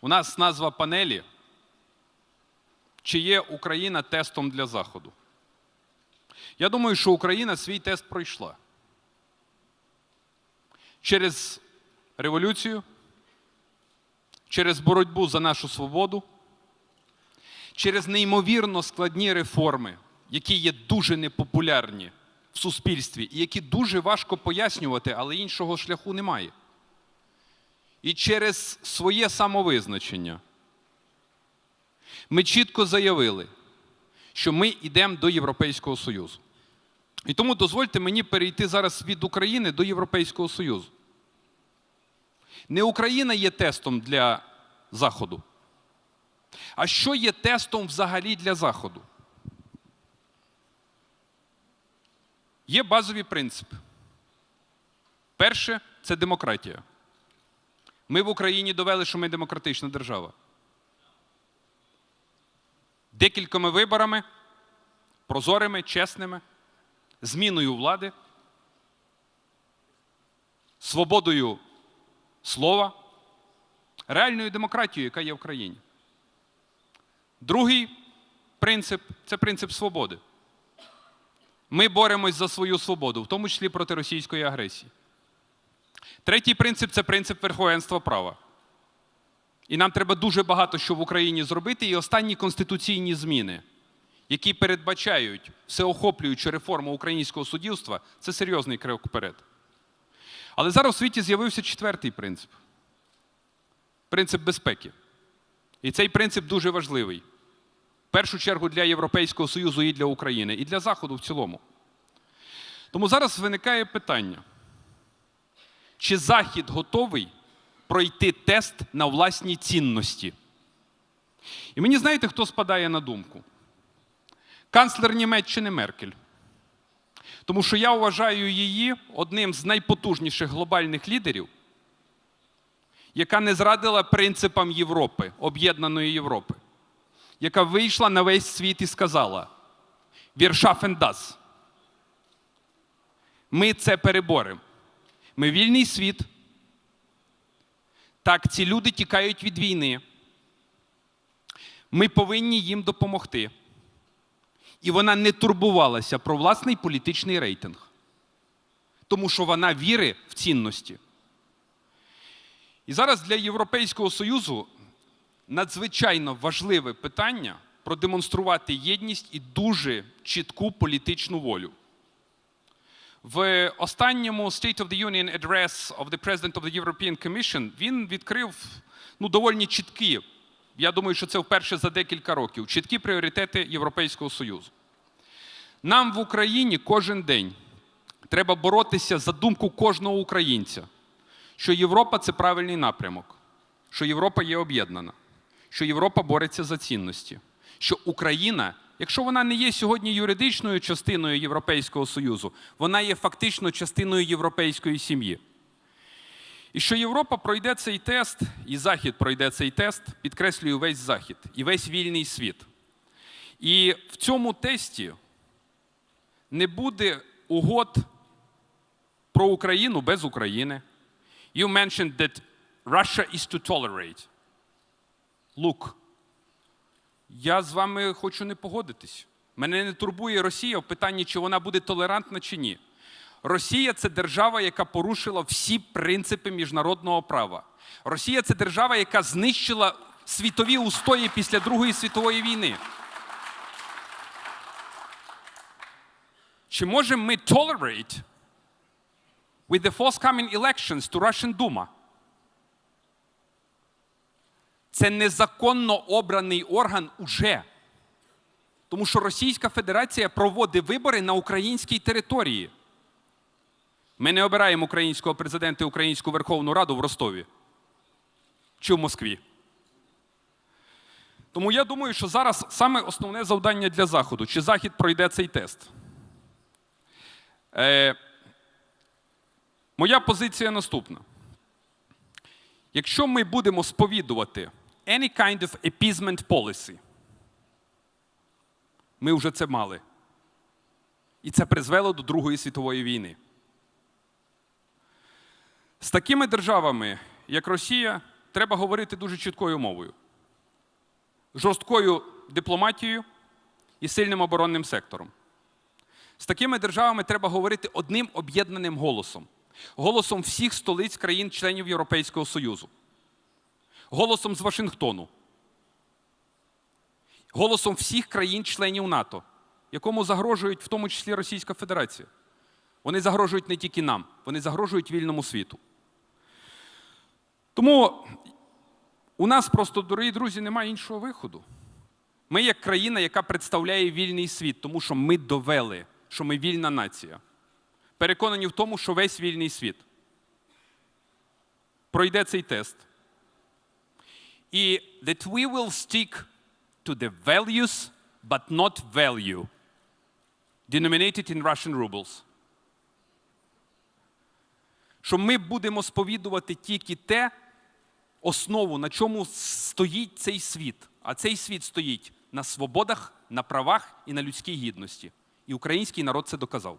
У нас назва панелі. Чи є Україна тестом для Заходу? Я думаю, що Україна свій тест пройшла. Через революцію, через боротьбу за нашу свободу, через неймовірно складні реформи, які є дуже непопулярні в суспільстві і які дуже важко пояснювати, але іншого шляху немає. І через своє самовизначення ми чітко заявили, що ми йдемо до Європейського Союзу. І тому дозвольте мені перейти зараз від України до Європейського Союзу. Не Україна є тестом для Заходу. А що є тестом взагалі для Заходу? Є базові принципи. Перше це демократія. Ми в Україні довели, що ми демократична держава. Декількома виборами, прозорими, чесними, зміною влади, свободою слова, реальною демократією, яка є в країні. Другий принцип це принцип свободи. Ми боремось за свою свободу, в тому числі проти російської агресії. Третій принцип це принцип верховенства права. І нам треба дуже багато що в Україні зробити. І останні конституційні зміни, які передбачають всеохоплюючу реформу українського суддівства, це серйозний крок вперед. Але зараз у світі з'явився четвертий принцип принцип безпеки. І цей принцип дуже важливий. В першу чергу для Європейського Союзу і для України, і для Заходу в цілому. Тому зараз виникає питання: чи Захід готовий пройти тест на власні цінності? І мені знаєте, хто спадає на думку? Канцлер Німеччини Меркель. Тому що я вважаю її одним з найпотужніших глобальних лідерів, яка не зрадила принципам Європи, об'єднаної Європи, яка вийшла на весь світ і сказала: das. Ми це переборемо. Ми вільний світ. Так, ці люди тікають від війни. Ми повинні їм допомогти. І вона не турбувалася про власний політичний рейтинг, тому що вона вірить в цінності. І зараз для Європейського Союзу надзвичайно важливе питання продемонструвати єдність і дуже чітку політичну волю. В останньому State of the Union Address of the President of the European Commission він відкрив ну, доволі чіткі, я думаю, що це вперше за декілька років, чіткі пріоритети Європейського Союзу. Нам в Україні кожен день треба боротися за думку кожного українця, що Європа це правильний напрямок, що Європа є об'єднана, що Європа бореться за цінності, що Україна, якщо вона не є сьогодні юридичною частиною Європейського Союзу, вона є фактично частиною європейської сім'ї. І що Європа пройде цей тест, і Захід пройде цей тест, підкреслюю весь Захід і весь вільний світ. І в цьому тесті не буде угод про Україну без України. You mentioned that Russia is to tolerate. Look, я з вами хочу не погодитись. Мене не турбує Росія в питанні, чи вона буде толерантна чи ні. Росія це держава, яка порушила всі принципи міжнародного права. Росія це держава, яка знищила світові устої після Другої світової війни. Чи можемо ми tolerate with the forthcoming elections to Russian Duma? Це незаконно обраний орган уже. Тому що Російська Федерація проводить вибори на українській території. Ми не обираємо українського президента і Українську Верховну Раду в Ростові чи в Москві. Тому я думаю, що зараз саме основне завдання для Заходу, чи Захід пройде цей тест. Е, моя позиція наступна. Якщо ми будемо сповідувати any kind of appeasement policy, ми вже це мали. І це призвело до Другої світової війни. З такими державами, як Росія, треба говорити дуже чіткою мовою, жорсткою дипломатією і сильним оборонним сектором. З такими державами треба говорити одним об'єднаним голосом, голосом всіх столиць країн-членів Європейського Союзу, голосом з Вашингтону, голосом всіх країн-членів НАТО, якому загрожують в тому числі Російська Федерація. Вони загрожують не тільки нам, вони загрожують вільному світу. Тому у нас просто, дорогі друзі, немає іншого виходу. Ми як країна, яка представляє вільний світ, тому що ми довели, що ми вільна нація. Переконані в тому, що весь вільний світ пройде цей тест. І that we will stick to the values, but not value, denominated in Russian rubles. Що ми будемо сповідувати тільки те основу, на чому стоїть цей світ. А цей світ стоїть на свободах, на правах і на людській гідності. І український народ це доказав.